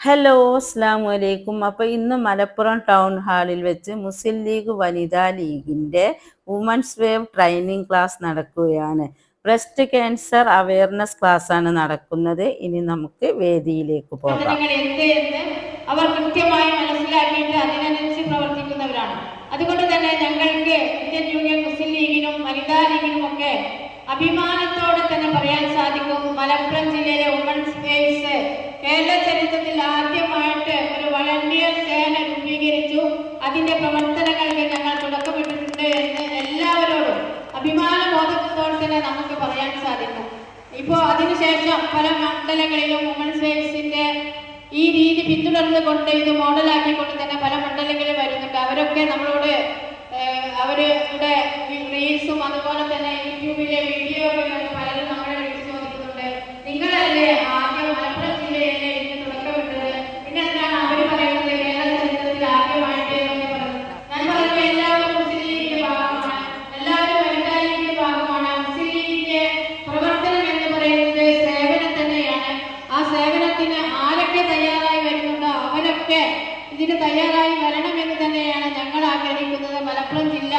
Hello അസ്സാം വലൈക്കും അപ്പോൾ ഇന്ന് മലപ്പുറം ടൗൺ ഹാളിൽ വെച്ച് മുസ്ലിം ലീഗ് വനിതാ ലീഗിന്റെ വുമൻസ് വേവ് ട്രെയിനിങ് ക്ലാസ് നടക്കുകയാണ്. ബ്രസ്റ്റ് ക്യാൻസർ അവയർനെസ് ക്ലാസ് ആണ് നടക്കുന്നത്. ഇനി നമുക്ക് വേദിയിലേക്ക് പോകാം. അവർ കൃത്യമായി മനസ്സിലാക്കിയിട്ട് അതിനനുസരിച്ച് പ്രവർത്തിക്കുന്നവരാണ്. അതുകൊണ്ട് തന്നെ ഞങ്ങൾക്ക് ഇന്ത്യൻ യൂണിയൻ മുസ്ലിം ലീഗിനും വനിതാ ലീഗിനും ഒക്കെ അഭിമാനത്തോടെ തന്നെ പറയാൻ സാധിക്കും. മലപ്പുറം ജില്ലയിലെ വുമൻസ് വേവ്സ് കേരള ചരിത്രത്തിൽ ആദ്യമായിട്ട് ഒരു വളണ്ടിയർ സേന രൂപീകരിച്ചു. അതിന്റെ പ്രവർത്തനങ്ങൾക്ക് ഞങ്ങൾ തുടക്കമിട്ടിട്ടുണ്ട് എന്ന് എല്ലാവരോടും അഭിമാന ബോധത്തോടെ തന്നെ നമുക്ക് പറയാൻ സാധിക്കും. ഇപ്പോ അതിനുശേഷം പല മണ്ഡലങ്ങളിലും വുമൻസ് സേവ്സിന്റെ ഈ രീതി പിന്തുടർന്നുകൊണ്ട് ഇത് മോഡലാക്കിക്കൊണ്ട് തന്നെ പല മണ്ഡലങ്ങളിൽ വരുന്നുണ്ട്. അവരൊക്കെ നമ്മളോട് അവരുടെ റീൽസും അതുപോലെ തന്നെ യൂട്യൂബിലെ വീഡിയോകളിലൊക്കെ ഒക്കെ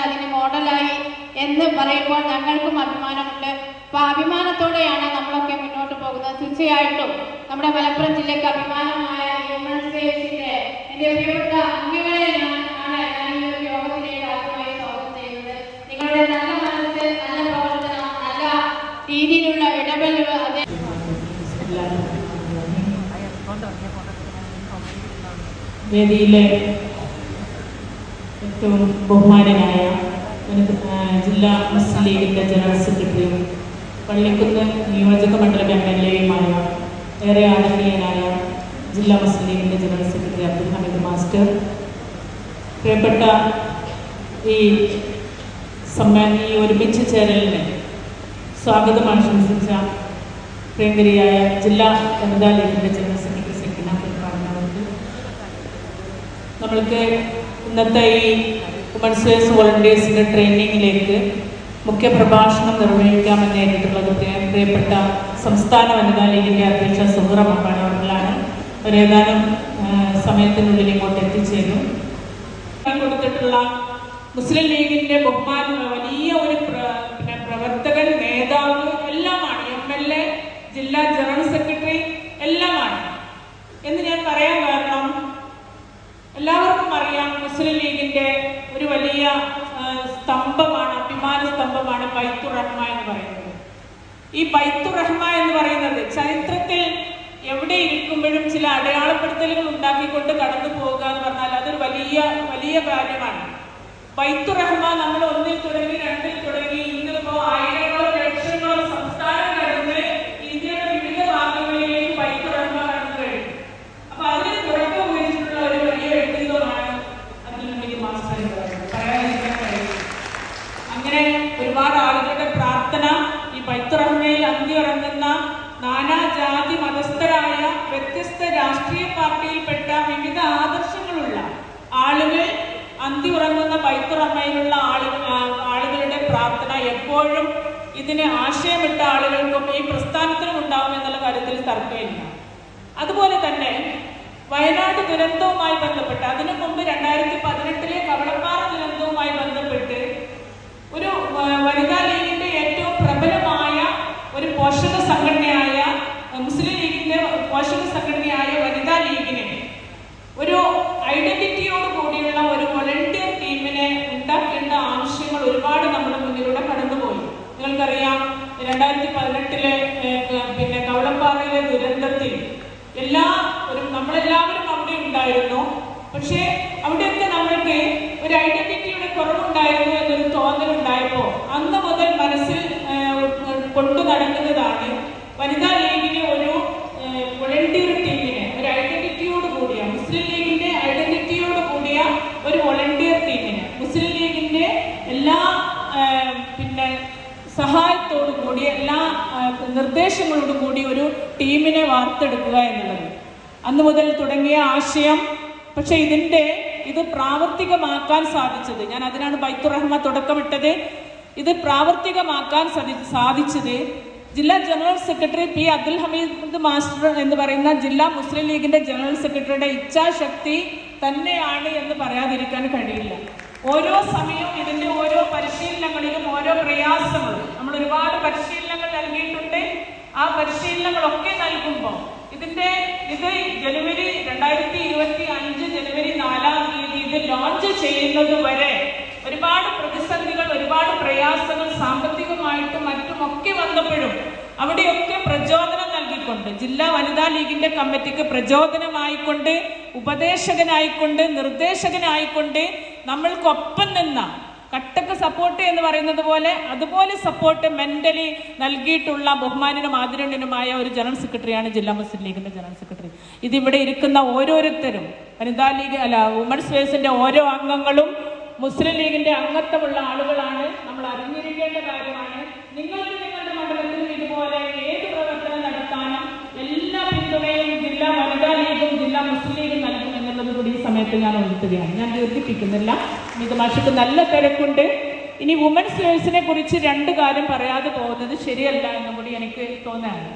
അതിന് മോഡലായി എന്ന് പറയുമ്പോൾ ഞങ്ങൾക്കും അഭിമാനമുണ്ട്. അപ്പൊ അഭിമാനത്തോടെയാണ് നമ്മളൊക്കെ മുന്നോട്ട് പോകുന്നത്. തീർച്ചയായിട്ടും നമ്മുടെ മലപ്പുറം ജില്ലയ്ക്ക് അഭിമാനമായ ഡേസിന്റെ എന്റെ പ്രിയപ്പെട്ട അംഗങ്ങളെ ഞാൻ ഞാൻ ഈ ഒരു യോഗത്തിലേക്ക് ആദ്യമായി സ്വാഗതം ചെയ്യുന്നത്. നിങ്ങളുടെ നല്ല മനസ്സ് നല്ല പ്രവർത്തനം നല്ല രീതിയിലുള്ള ഇടപെടലുകൾ അതേ വേദിയിലെ ഏറ്റവും ബഹുമാനനായ ജില്ലാ മുസ്ലിം ലീഗിന്റെ ജനറൽ സെക്രട്ടറിയും പള്ളിക്കുന്ന് നിയോജക മണ്ഡലം എം എൽ എയുമായ ഏറെ ആദരണീയനായ ജില്ലാ മുസ്ലിം ലീഗിന്റെ general secretary Abdul Hameed master പ്രിയപ്പെട്ട ഈ സമ്മേളന ഈ ഒരുമിച്ച് ചേരലിന് സ്വാഗതം ആശംസിച്ച പ്രിയങ്കരിയായ ജില്ലാ വനിതാ ലീഗിന്റെ ജനറൽ സെക്രട്ടറി സെക്രട്ടറി പറഞ്ഞവർക്ക് നമ്മൾക്ക് ഇന്നത്തെ ഈ ഹ്യൂമൻ വേസ് വോളണ്ടിയേഴ്സിന്റെ ട്രെയിനിങ്ങിലേക്ക് മുഖ്യ പ്രഭാഷണം നിർവഹിക്കാമെന്ന് നേരിട്ടുള്ളത് പ്രിയപ്പെട്ട സംസ്ഥാന വനിതാ ലീഗിന്റെ അധ്യക്ഷ സുഹറ മക്കാണവർകളാണ് അവരേതാനും സമയത്തിനുള്ളിൽ ഇങ്ങോട്ട് എത്തിച്ചേരും. കൊടുത്തിട്ടുള്ള മുസ്ലിം ലീഗിന്റെ ബഹുമാന വലിയ ഒരു പ്രവർത്തകൻ നേതാവ് എല്ലാമാണ്. എം എൽ എ ജില്ലാ ജനറൽ സെക്രട്ടറി സ്തംഭമാണ് അഭിമാന സ്തംഭമാണ് ബൈത്തു റഹ്മ എന്ന് പറയുന്നത്. ഈ ബൈത്തു റഹ്മ എന്ന് പറയുന്നത് ചരിത്രത്തിൽ എവിടെ ഇരിക്കുമ്പോഴും ചില അടയാളപ്പെടുത്തലുകൾ ഉണ്ടാക്കിക്കൊണ്ട് കടന്നു പോകുക എന്ന് പറഞ്ഞാൽ അതൊരു വലിയ വലിയ കാര്യമാണ്. ബൈത്തു റഹ്മ നമ്മൾ ഒന്നിൽ തുടങ്ങി ഇന്നിപ്പോ ആയിരങ്ങളോ ലക്ഷങ്ങളോ സംസ്ഥാനം കടന്ന് ഇന്ത്യയുടെ വിവിധ ഭാഗങ്ങളിലേക്ക് ബൈത്തുർ റഹ്മ കടന്നു കഴിഞ്ഞു അപ്പൊ അതിന് തുടക്കം കുറിച്ചിട്ടുള്ള ഒരു വലിയ വ്യക്തിത്വമാണ് അബ്ദുൽ ഹമീദ് മാസ്റ്റർ എന്ന് പറയുന്നത് പറയാതിരിക്കാൻ കഴിയും അങ്ങനെ ഒരുപാട് ആളുകളുടെ പ്രാർത്ഥന ഈ ബൈത്തുറഹ്മയിൽ അന്തിയുറങ്ങുന്ന നാനാജാതി മതസ്ഥരായ വ്യത്യസ്ത രാഷ്ട്രീയ പാർട്ടിയിൽപ്പെട്ട വിവിധ ആദർശങ്ങളുള്ള ആളുകൾ അന്തിയുറങ്ങുന്ന പൈത്തുറമ്മയിലുള്ള ആളുകൾ ആളുകളുടെ പ്രാർത്ഥന എപ്പോഴും ഇതിന് ആശയമിട്ട ആളുകൾക്കും ഈ പ്രസ്ഥാനത്തിനും ഉണ്ടാവും എന്നുള്ള കാര്യത്തിൽ തർക്കമില്ല. അതുപോലെ തന്നെ വയനാട് ദുരന്തവുമായി ബന്ധപ്പെട്ട് അതിനു മുമ്പ് രണ്ടായിരത്തി പതിനെട്ടിലെ കവളപ്പാറ ദുരന്തവുമായി ബന്ധപ്പെട്ട് ഒരു വനിതാ ലീഗിന്റെ ഏറ്റവും പ്രബലമായ ഒരു പോഷക സംഘടനയായ മുസ്ലിം ലീഗിന്റെ പോഷക സംഘടനയായ വനിതാ ലീഗിനെ ഒരു ഐഡന്റിറ്റിയോട് കൂടിയുള്ള ഒരു വോളണ്ടിയർ ടീമിനെ ഉണ്ടാക്കേണ്ട ആവശ്യങ്ങൾ ഒരുപാട് നമ്മുടെ മുന്നിലൂടെ കടന്നുപോയി. നിങ്ങൾക്കറിയാം രണ്ടായിരത്തി പതിനെട്ടിലെ പിന്നെ കവളപ്പാറയിലെ ദുരന്തത്തിൽ എല്ലാ ഒരു നമ്മളെല്ലാവരും അവിടെ ഉണ്ടായിരുന്നു. പക്ഷേ അവിടെയൊക്കെ നമ്മൾക്ക് ഒരു ഐഡന്റിറ്റിയുടെ കുറവുണ്ടായിരുന്നു എന്നൊരു തോന്നൽ ഉണ്ടായപ്പോൾ അന്ന് മുതൽ മനസ്സിൽ കൊണ്ടു നടക്കുന്നതാണ് വനിതാ ലീഗിനെ ഒരു വോളണ്ടിയർ ടീമിനെ ഒരു ഐഡന്റിറ്റിയോട് കൂടിയ മുസ്ലിം ലീഗിന്റെ ഐഡന്റിറ്റിയോട് കൂടിയ ഒരു വോളണ്ടിയർ ടീമിനെ മുസ്ലിം ലീഗിന്റെ എല്ലാ പിന്നെ സഹായത്തോടു കൂടി എല്ലാ നിർദ്ദേശങ്ങളോടു കൂടി ഒരു ടീമിനെ വാർത്തെടുക്കുക എന്നുള്ളത്. അന്ന് മുതൽ തുടങ്ങിയ ആശയം പക്ഷെ ഇതിന്റെ ഇത് പ്രാവർത്തികമാക്കാൻ സാധിച്ചത് ഞാൻ അതിനാണ് ബൈത്തുറഹ്മ തുടക്കമിട്ടത് ഇത് പ്രാവർത്തികമാക്കാൻ സാധി- സാധിച്ചത് ജില്ലാ general secretary P Abdul Hameed master എന്ന് പറയുന്ന ജില്ലാ മുസ്ലിം ലീഗിന്റെ ജനറൽ സെക്രട്ടറിയുടെ ഇച്ഛാശക്തി തന്നെയാണ് എന്ന് പറയാതിരിക്കാൻ കഴിയില്ല. ഓരോ സമയവും ഇതിന്റെ ഓരോ പരിശീലനങ്ങളിലും ഓരോ പ്രയാസങ്ങളും നമ്മൾ ഒരുപാട് പരിശീലനങ്ങൾ നൽകിയിട്ടുണ്ട്. ആ പരിശീലനങ്ങളൊക്കെ നൽകുമ്പോൾ ഇതിന്റെ ഇത് ജനുവരി രണ്ടായിരത്തി ഇരുപത്തി അഞ്ച് ജനുവരി നാലാം തീയതി ഇത് ലോഞ്ച് ചെയ്യുന്നത് വരെ ഒരുപാട് പ്രതിസന്ധികൾ ഒരുപാട് പ്രയാസങ്ങൾ സാമ്പത്തികമായിട്ടും മറ്റുമൊക്കെ വന്നപ്പോഴും അവിടെയൊക്കെ പ്രചോദനം നൽകിക്കൊണ്ട് ജില്ലാ വനിതാ ലീഗിന്റെ കമ്മിറ്റിക്ക് പ്രചോദനമായിക്കൊണ്ട് ഉപദേശകനായിക്കൊണ്ട് നിർദ്ദേശകനായിക്കൊണ്ട് നമ്മൾക്കൊപ്പം നിന്ന കട്ടക്ക് സപ്പോർട്ട് എന്ന് പറയുന്നത് പോലെ അതുപോലെ സപ്പോർട്ട് മെന്റലി നൽകിയിട്ടുള്ള ബഹുമാനനും ആദരണീയനുമായ ഒരു ജനറൽ സെക്രട്ടറിയാണ് ജില്ലാ മുസ്ലിം ലീഗിന്റെ ജനറൽ സെക്രട്ടറി. ഇതിവിടെ ഇരിക്കുന്ന ഓരോരുത്തരും വനിതാ ലീഗ് അല്ല വുമൺസ് വേഴ്സിന്റെ ഓരോ അംഗങ്ങളും മുസ്ലിം ലീഗിന്റെ അംഗത്വമുള്ള ആളുകളാണ്. നമ്മൾ അറിഞ്ഞിരിക്കേണ്ട കാര്യമാണ്. നിങ്ങൾക്ക് നിങ്ങളുടെ മണ്ഡലത്തിൽ ഇതുപോലെ ഏത് പ്രവർത്തനം നടത്താനും എല്ലാ പിന്തുണയും ജില്ലാ വനിതാ ലീഗും ജില്ലാ മുസ്ലിം ലീഗും നൽകും എന്നുള്ളത് കൂടി ഈ സമയത്ത് ഞാൻ ഉണർത്തുകയാണ് ഞാൻ ദീർഘിപ്പിക്കുന്നില്ല. ഇത് മാഷക്ക് നല്ല തിരക്കുണ്ട്. ഇനി വുമൻസ് ലേഴ്സിനെ കുറിച്ച് രണ്ട് കാര്യം പറയാതെ പോകുന്നത് ശരിയല്ല എന്നും കൂടി എനിക്ക് തോന്നുകയാണ്.